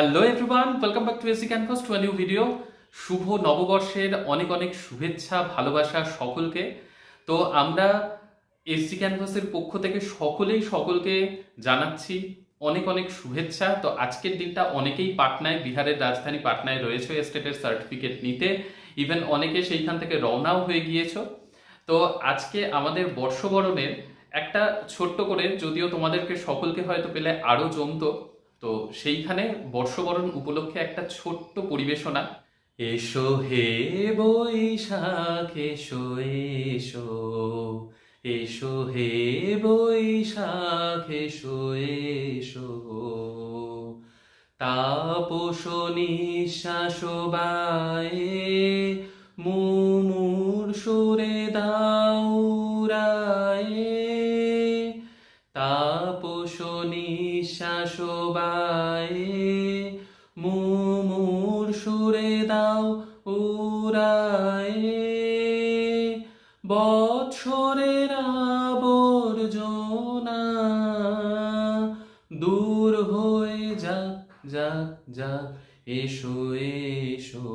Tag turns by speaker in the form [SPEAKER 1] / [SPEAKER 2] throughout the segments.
[SPEAKER 1] Hello everyone welcome back to AC Canvas to new video শুভ নববর্ষের অনেক অনেক শুভেচ্ছা, ভালোবাসা সকলকে। তো আমরা এসি ক্যানভাসের পক্ষ থেকে সকলেই সকলকে জানাচ্ছি অনেক অনেক শুভেচ্ছা। তো আজকের দিনটা অনেকেই পাটনায়, বিহারের রাজধানী পাটনায় রয়েছে স্টেটের সার্টিফিকেট নিতে। ইভেন অনেকে সেইখান থেকে রওনাও হয়ে গিয়েছো। তো আজকে আমাদের বর্ষবরণের একটা ছোট্ট করে, যদিও তোমাদেরকে সকলকে হয়তো পেলে আরও জমতো তো সেইখানে বর্ষবরণ উপলক্ষে একটা ছোট্ট পরিবেশনা। এসো হে বৈশাখ, এসো এসো। এসো হে বৈশাখ, এসো এসো। তাপস নিঃশ্বাস বায়ে মুমুর সুরে দাউরায়ে। নিঃশ্বাস বায়ে মুমুর সুরে দাও উড়ায়ে। বৎসরের আবর্জনা দূর হয়ে যাক যাক যাক। এসো এসো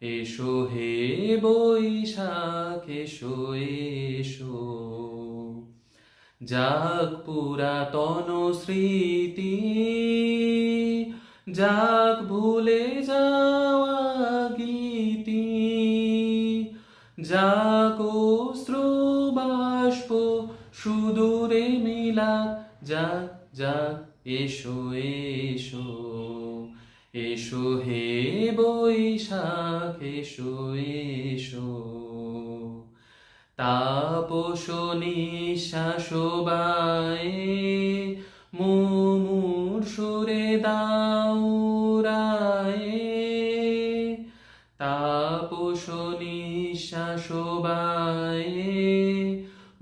[SPEAKER 1] এসো হে বৈশাখ, এসো এসো। যাক পুরাতন স্মৃতি যাক ভুলে যাওয়া গীতি যাক বাষ্প সুদূরে মিলাক যাক যাক এসো এসো এসো হে বৈশাখ, এসো এসো। তাপস নিঃশ্বাস বায়ে, মুমুর সুরে দাউরায়ে তাপস নিঃশ্বাস বায়ে,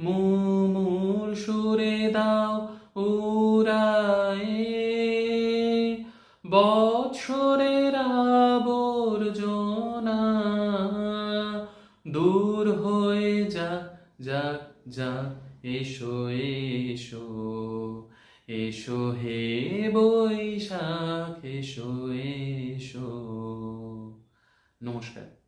[SPEAKER 1] মুমুর সুরে দাও উড়ায়ে। বৎসরের আবর্জনা দূর হয়ে যা যা যা এসো এসো এসো হে বৈশাখ এসো এসো। নমস্কার।